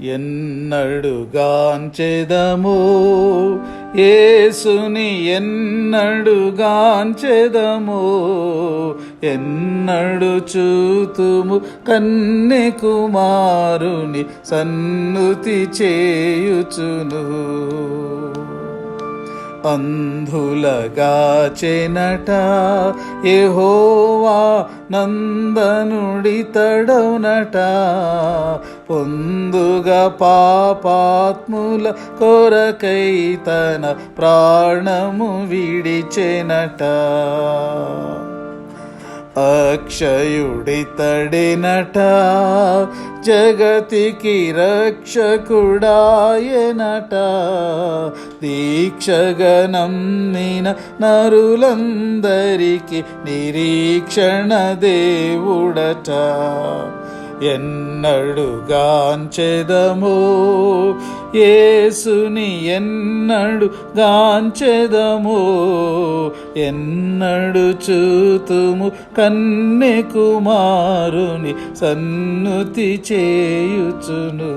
ఎన్నడుగాంచెదము యేసుని ఎన్నడుగాంచెదము ఎన్నడు చూతుము కన్నె కుమారుని సన్నుతి చేయుచును? అంధులగా చెనట యెహోవా నందనుడి తడవునట పొందుగా పాపాత్ముల కొరకై తన ప్రాణము విడిచెనట అక్షయుడితడినట జగతికి రక్షకుడాయనట దీక్షగనం నిన నరులందరికి నిరీక్షణ దేవుడట. ఎన్నడుగాంచెదమో ఏసుని ఎన్నడు గాంచెదమో ఎన్నడు చూతుము కన్నె కుమారుని సన్నుతి చేయుచును.